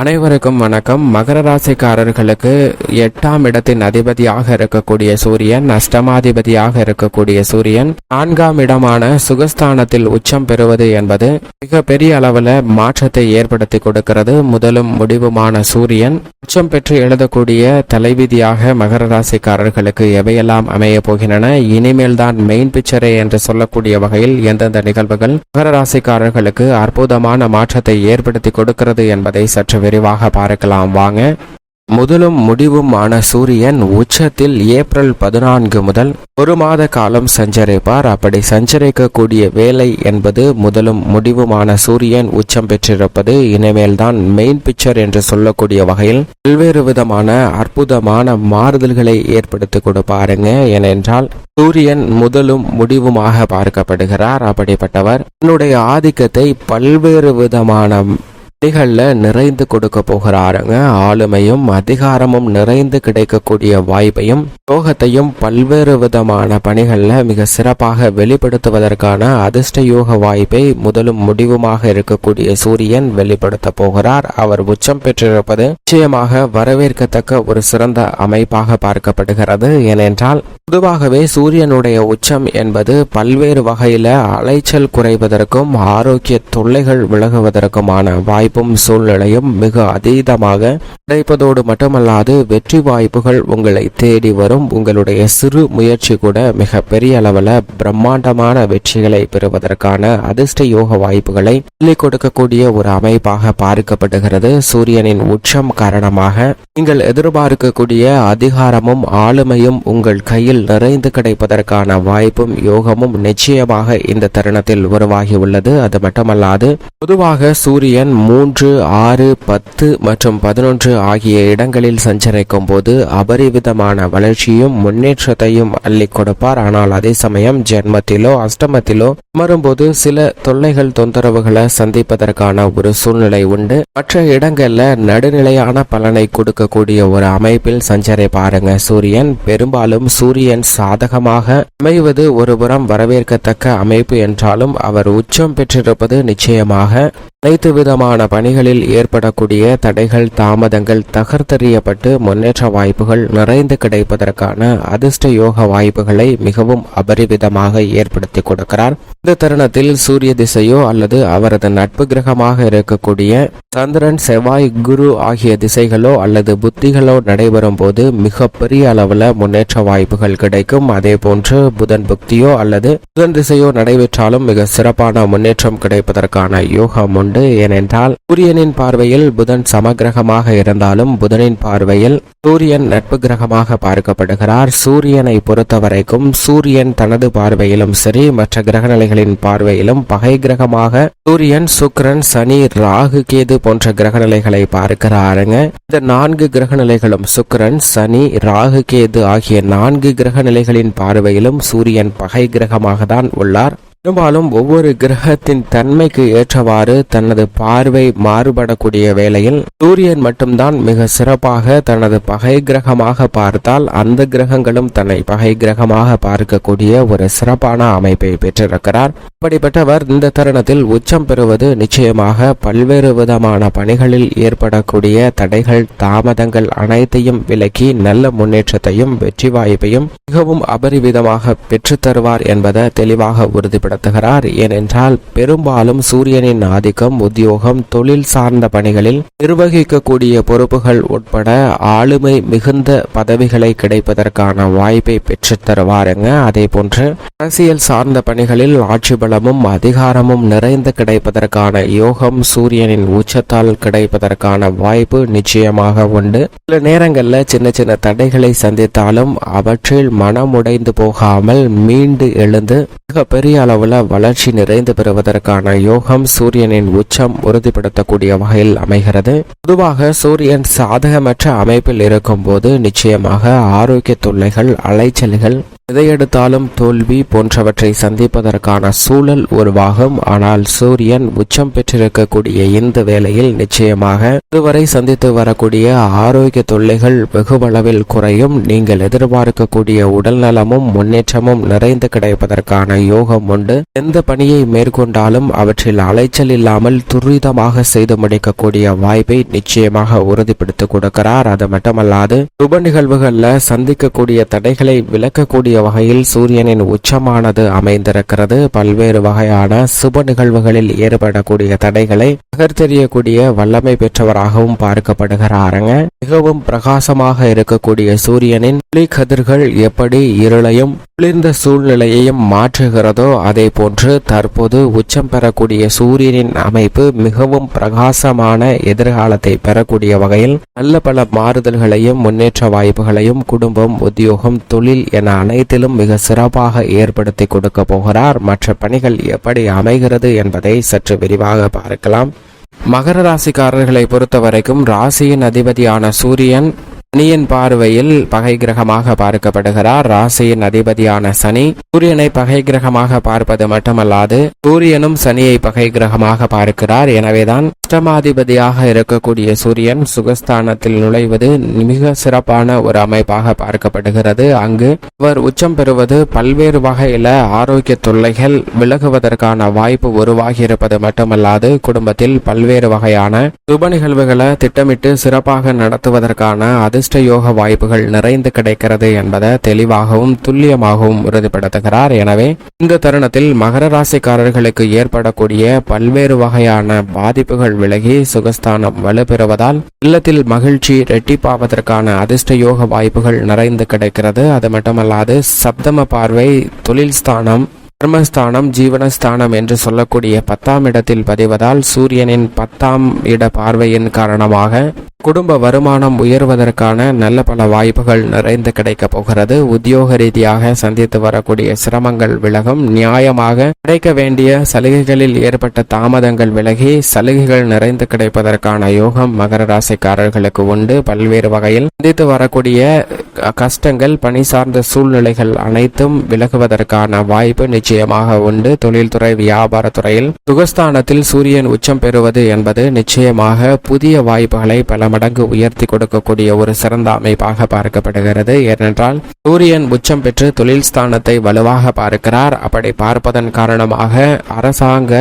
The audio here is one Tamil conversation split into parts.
அனைவருக்கும் வணக்கம். மகர ராசிக்காரர்களுக்கு எட்டாம் இடத்தின் அதிபதியாக இருக்கக்கூடிய சூரியன் அஷ்டமாதிபதியாக இருக்கக்கூடிய சூரியன் நான்காம் இடமான சுகஸ்தானத்தில் உச்சம் பெறுவது என்பது மிக பெரிய அளவில் மாற்றத்தை ஏற்படுத்தி கொடுக்கிறது. முதலும் முடிவுமான சூரியன் உச்சம் பெற்று எழுதக்கூடிய தலைவிதியாக மகர ராசிக்காரர்களுக்கு எவையெல்லாம் அமைய போகின்றன? இனிமேல் தான் மெயின் பிக்சரே என்று சொல்லக்கூடிய வகையில் எந்தெந்த நிகழ்வுகள் மகர ராசிக்காரர்களுக்கு அற்புதமான மாற்றத்தை ஏற்படுத்தி கொடுக்கிறது என்பதை சற்று விரிவாக பார்க்கலாம். வாங்க. முதலும் முடிவுமான சூரியன் உச்சத்தில் ஏப்ரல் பதினான்கு முதல் ஒரு மாத காலம் சஞ்சரிப்பார். அப்படி சஞ்சரிக்கக்கூடிய வேலை என்பது முதலும் முடிவுமான சூரியன் உச்சம் பெற்றிருப்பது இனிமேல்தான் மெயின் பிக்சர் என்று சொல்லக்கூடிய வகையில் பல்வேறு விதமான அற்புதமான மாறுதல்களை ஏற்படுத்தி கொடுப்பாருங்க. ஏனென்றால் சூரியன் முதலும் முடிவுமாக பார்க்கப்படுகிறார். அப்படிப்பட்டவர் தன்னுடைய ஆதிக்கத்தை பல்வேறு விதமான பணிகளில் நிறைந்து கொடுக்க போகிறாருங்க. ஆளுமையும் அதிகாரமும் நிறைந்து கிடைக்கக்கூடிய வாய்ப்பையும் யோகத்தையும் பல்வேறு விதமான பணிகளில் மிக சிறப்பாக வெளிப்படுத்துவதற்கான அதிர்ஷ்ட யோக வாய்ப்பை முதலும் முடிவுமாக இருக்கக்கூடிய சூரியன் வெளிப்படுத்த போகிறார். அவர் உச்சம் பெற்றிருப்பது நிச்சயமாக வரவேற்கத்தக்க ஒரு சிறந்த அமைப்பாக பார்க்கப்படுகிறது. ஏனென்றால் பொதுவாகவே சூரியனுடைய உச்சம் என்பது பல்வேறு வகையில் அலைச்சல் குறைவதற்கும் ஆரோக்கிய தொல்லைகள் விலகுவதற்குமான வாய்ப்பும் சூழ்நிலையும் மிக அதீதமாக கிடைப்பதோடு மட்டுமல்லாது வெற்றி வாய்ப்புகள் உங்களை தேடி வரும். உங்களுடைய சிறு முயற்சி கூட மிக பெரிய அளவில் பிரம்மாண்டமான வெற்றிகளை பெறுவதற்கான அதிர்ஷ்ட யோக வாய்ப்புகளை சொல்லிக் கொடுக்கக்கூடிய ஒரு அமைப்பாக பார்க்கப்படுகிறது. சூரியனின் உச்சம் காரணமாக நீங்கள் எதிர்பார்க்கக்கூடிய அதிகாரமும் ஆளுமையும் உங்கள் கையில் நிறைந்து கிடைப்பதற்கான வாய்ப்பும் யோகமும் நிச்சயமாக இந்த தருணத்தில் உருவாகியுள்ளது. அது மட்டுமல்லாது பொதுவாக சூரியன் மூன்று ஆறு பத்து மற்றும் பதினொன்று ஆகிய இடங்களில் சஞ்சரிக்கும் போது அபரிவிதமான வளர்ச்சியும் முன்னேற்றத்தையும் அள்ளி கொடுப்பார். ஆனால் அதே சமயம் ஜென்மத்திலோ அஷ்டமத்திலோ அமரும்போது சில தொல்லைகள் தொந்தரவுகளை சந்திப்பதற்கான ஒரு சூழ்நிலை உண்டு. மற்ற இடங்கள்ல நடுநிலையான பலனை கொடுக்கக்கூடிய ஒரு அமைப்பில் சஞ்சரி பாருங்க சூரியன். பெரும்பாலும் சூரிய சூரியன் சாதகமாக அமைவது ஒருபுறம் வரவேற்கத்தக்க அமைப்பு என்றாலும் அவர் உச்சம் பெற்றிருப்பது நிச்சயமாக அனைத்து விதமான பணிகளில் ஏற்படக்கூடிய தடைகள் தாமதங்கள் தகர்த்தெறியப்பட்டு முன்னேற்ற வாய்ப்புகள் நிறைந்து கிடைப்பதற்கான அதிர்ஷ்ட யோக வாய்ப்புகளை மிகவும் அபரிவிதமாக ஏற்படுத்தி கொடுக்கிறார். இந்த தருணத்தில் சூரிய திசையோ அல்லது அவரது நட்பு கிரகமாக இருக்கக்கூடிய சந்திரன் செவ்வாய் குரு ஆகிய திசைகளோ அல்லது புத்திகளோ நடைபெறும் போது மிகப்பெரிய அளவில் முன்னேற்ற வாய்ப்புகள் கிடைக்கும். அதே போன்று புதன் புக்தியோ அல்லது புதன் திசையோ நடைபெற்றாலும் மிக சிறப்பான முன்னேற்றம் கிடைப்பதற்கான யோகம் உண்டு. ஏனென்றால் சூரியனின் பார்வையில் புதன் சமகிரகமாக இருந்தாலும் புதனின் பார்வையில் சூரியன் நட்பு கிரகமாக பார்க்கப்படுகிறார். சூரியனை பொறுத்தவரைக்கும் சூரியன் தனது பார்வையிலும் சரி மற்ற கிரகநிலைகளின் பார்வையிலும் பகை கிரகமாக சூரியன் சுக்கிரன் சனி ராகு கேது போன்ற கிரகநிலைகளை பார்க்கிறாருங்க. இந்த நான்கு கிரகநிலைகளும் சுக்கிரன் சனி ராகு கேது ஆகிய நான்கு கிரகநிலைகளின் பார்வையிலும் சூரியன் பகை கிரகமாக தான் உள்ளார். பெரும்பாலும் ஒவ்வொரு கிரகத்தின் தன்மைக்கு ஏற்றவாறு தனது பார்வை மாறுபடக்கூடிய வேளையில் சூரியன் மட்டும்தான் மிக சிறப்பாக தனது பகை கிரகமாக பார்த்தால் அந்த கிரகங்களும் தன்னை பகை கிரகமாக பார்க்கக்கூடிய ஒரு சிறப்பான அமைப்பை பெற்றிருக்கிறார். அப்படிப்பட்டவர் இந்த தருணத்தில் உச்சம் பெறுவது நிச்சயமாக பல்வேறு விதமான பணிகளில் ஏற்படக்கூடிய தடைகள் தாமதங்கள் அனைத்தையும் விலக்கி நல்ல முன்னேற்றத்தையும் வெற்றி வாய்ப்பையும் மிகவும் அபரிவிதமாக பெற்றுத்தருவார் என்பதை தெளிவாக உறுதிப்பட நடத்துகிறார். ஏனென்றால் பெரும்பாலும் சூரியனின் ஆதிக்கம் உத்தியோகம் தொழில் சார்ந்த பணிகளில் நிர்வகிக்கக்கூடிய பொறுப்புகள் உட்பட ஆளுமை மிகுந்த பதவிகளை கிடைப்பதற்கான வாய்ப்பை பெற்றுத் தருவாருங்க. அதே போன்று அரசியல் சார்ந்த பணிகளில் ஆட்சி பலமும் அதிகாரமும் நிறைந்து கிடைப்பதற்கான யோகம் சூரியனின் உச்சத்தால் கிடைப்பதற்கான வாய்ப்பு நிச்சயமாக உண்டு. சில நேரங்களில் சின்ன சின்ன தடைகளை சந்தித்தாலும் அவற்றில் மனமுடைந்து போகாமல் மீண்டு எழுந்து மிக பெரிய அளவில் வளர்ச்சி நிறைந்து பெறுவதற்கான யோகம் சூரியனின் உச்சம் உறுதிப்படுத்தக்கூடிய வகையில் அமைகிறது. பொதுவாக சூரியன் சாதகமற்ற அமைப்பில் இருக்கும் போது நிச்சயமாக ஆரோக்கிய தொல்லைகள் அலைச்சல்கள் எதையெடுத்தாலும் தோல்வி போன்றவற்றை சந்திப்பதற்கான சூழல் உருவாகும். ஆனால் சூரியன் உச்சம் பெற்றிருக்கக்கூடிய இந்த வேளையில் நிச்சயமாக இதுவரை சந்தித்து வரக்கூடிய ஆரோக்கிய தொல்லைகள் வெகுவளவில் குறையும். நீங்கள் எதிர்பார்க்கக்கூடிய உடல் நலமும் முன்னேற்றமும் நிறைந்து கிடைப்பதற்கான யோகம் உண்டு. எந்த பணியை மேற்கொண்டாலும் அவற்றில் அலைச்சல் இல்லாமல் துரிதமாக செய்து முடிக்கக்கூடிய வாய்ப்பை நிச்சயமாக உறுதிப்படுத்தி கொடுக்கிறார். அது மட்டுமல்லாது சுப நிகழ்வுகளில் சந்திக்கக்கூடிய தடைகளை விளக்கக்கூடிய வகையில் சூரியனின் உச்சமானது அமைந்திருக்கிறது. பல்வேறு வகையான சுப நிகழ்வுகளில் ஏற்படக்கூடிய தடைகளை நகர்த்தெறியக்கூடிய வல்லமை பெற்றவராகவும் பார்க்கப்படுகிறாருங்க. மிகவும் பிரகாசமாக இருக்கக்கூடிய சூரியனின் ஒளி கதிர்கள் எப்படி இருளையும் குளிர்ந்த சூழ்நிலையையும் மாற்றுகிறதோ அதே போன்று தற்போது உச்சம் பெறக்கூடிய சூரியனின் அமைப்பு மிகவும் பிரகாசமான எதிர்காலத்தை பெறக்கூடிய வகையில் நல்ல பல மாறுதல்களையும் முன்னேற்ற வாய்ப்புகளையும் குடும்பம் உத்தியோகம் தொழில் என அனைத்திலும் மிக சிறப்பாக ஏற்படுத்தி கொடுக்க போகிறார். மற்ற பணிகள் எப்படி அமைகிறது என்பதை சற்று விரிவாக பார்க்கலாம். மகர ராசிக்காரர்களை பொறுத்த வரைக்கும் ராசியின் அதிபதியான சூரியன் சனியின் பார்வையில் பகை கிரகமாக பார்க்கப்படுகிறார். ராசியின் அதிபதியான சனி சூரியனை பகை கிரகமாக பார்ப்பது மட்டுமல்லாது சூரியனும் சனியை பகை கிரகமாக பார்க்கிறார். எனவேதான் அஷ்டமாதிபதியாக இருக்கக்கூடிய சூரியன் சுகஸ்தானத்தில் நுழைவது மிக சிறப்பான ஒரு அமைப்பாக பார்க்கப்படுகிறது. அங்கு அவர் உச்சம் பெறுவது பல்வேறு வகையில ஆரோக்கிய தொல்லைகள் விலகுவதற்கான வாய்ப்பு உருவாகி இருப்பது மட்டுமல்லாது குடும்பத்தில் பல்வேறு வகையான சுப நிகழ்வுகளை திட்டமிட்டு சிறப்பாக நடத்துவதற்கான அதிர்ஷ்ட யோக வாய்ப்புகள் நிறைந்து கிடைக்கிறது என்பதை தெளிவாகவும் துல்லியமாகவும் உறுதிப்படுத்துகிறார். எனவே இந்த தருணத்தில் மகர ராசிக்காரர்களுக்கு ஏற்படக்கூடிய பல்வேறு வகையான பாதிப்புகள் விலகி சுகஸ்தானம் வலுப்பெறுவதால் இல்லத்தில் மகிழ்ச்சி ரெட்டிப்பாவதற்கான அதிர்ஷ்ட யோக வாய்ப்புகள் நிறைந்து கிடைக்கிறது. அது மட்டுமல்லாது சப்தம பார்வை தொழில் ஸ்தானம் கர்மஸ்தானம் ஜீவனஸ்தானம் என்று சொல்லக்கூடிய பத்தாம் இடத்தில் பதிவதால் சூரியனின் பத்தாம் இட பார்வையின் காரணமாக குடும்ப வருமானம் உயர்வதற்கான நல்ல பல வாய்ப்புகள் நிறைந்து கிடைக்கப் போகிறது. உத்தியோக ரீதியாக சந்தித்து வரக்கூடிய சிரமங்கள் விலகும். நியாயமாக கிடைக்க வேண்டிய சலுகைகளில் ஏற்பட்ட தாமதங்கள் விலகி சலுகைகள் நிறைந்து கிடைப்பதற்கான யோகம் மகர ராசிக்காரர்களுக்கு உண்டு. பல்வேறு வகையில் சந்தித்து வரக்கூடிய கஷ்டங்கள் பணி சார்ந்த சூழ்நிலைகள் அனைத்தும் விலகுவதற்கான வாய்ப்பு நிச்சயமாக உண்டு. தொழில்துறை வியாபாரத்துறையில் சுகஸ்தானத்தில் சூரியன் உச்சம் பெறுவது என்பது நிச்சயமாக புதிய வாய்ப்புகளை பல மடங்கு உயர்த்தி கொடுக்கக்கூடிய ஒரு சிறந்த அமைப்பாக பார்க்கப்படுகிறது. ஏனென்றால் சூரியன் உச்சம் பெற்று தொழில் ஸ்தானத்தை வலுவாக பார்க்கிறார். அப்படி பார்ப்பதன் காரணமாக அரசாங்க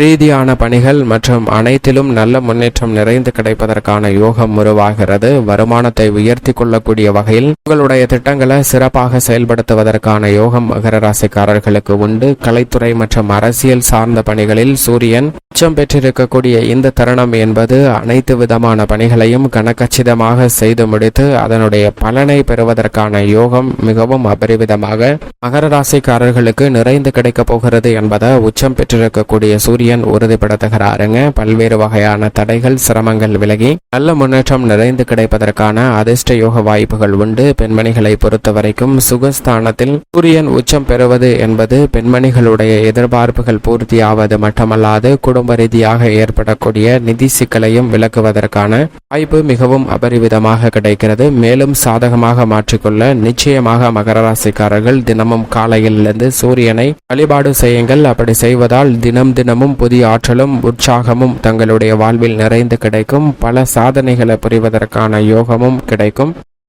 ரீதியான பணிகள் மற்றும் அனைத்திலும் நல்ல முன்னேற்றம் நிறைந்து கிடைப்பதற்கான யோகம் உருவாகிறது. வருமானத்தை உயர்த்தி கொள்ளக்கூடிய வகையில் உங்களுடைய திட்டங்களை சிறப்பாக செயல்படுத்துவதற்கான யோகம் மகர ராசிக்காரர்களுக்கு உண்டு. கலைத்துறை மற்றும் அரசியல் சார்ந்த பணிகளில் சூரியன் உச்சம் பெற்றிருக்கக்கூடிய இந்த தருணம் என்பது அனைத்து விதமான பணிகளையும் கனக்கச்சிதமாக செய்து முடித்து அதனுடைய பலனை பெறுவதற்கான யோகம் மிகவும் அபரிவிதமாக மகர ராசிக்காரர்களுக்கு நிறைந்து கிடைக்கப் போகிறது என்பதை உச்சம் பெற்றிருக்கக்கூடிய சூரியன் சூரியன் உறுதிப்படுத்துகிறாருங்க பல்வேறு வகையான தடைகள் சிரமங்கள் விலகி நல்ல முன்னேற்றம் நிறைந்து கிடைப்பதற்கான அதிர்ஷ்ட யோக வாய்ப்புகள் உண்டு. பெண்மணிகளை பொறுத்த வரைக்கும் சுகஸ்தானத்தில் சூரியன் உச்சம் பெறுவது என்பது பெண்மணிகளுடைய எதிர்பார்ப்புகள் பூர்த்தியாவது மட்டுமல்லாது குடும்ப ரீதியாக ஏற்படக்கூடிய நிதி சிக்கலையும் விளக்குவதற்கான வாய்ப்பு மிகவும் அபரிவிதமாக கிடைக்கிறது. மேலும் சாதகமாக மாற்றிக்கொள்ள நிச்சயமாக மகர ராசிக்காரர்கள் தினமும் காலையிலிருந்து சூரியனை வழிபாடு செய்யுங்கள். அப்படி செய்வதால் தினம் தினமும் புதிய ஆற்றலும் உற்சாகமும் தங்களுடைய வாழ்வில் நிறைந்து கிடைக்கும். பல சாதனைகளை புரிவதற்கான யோகமும் கிடைக்கும்.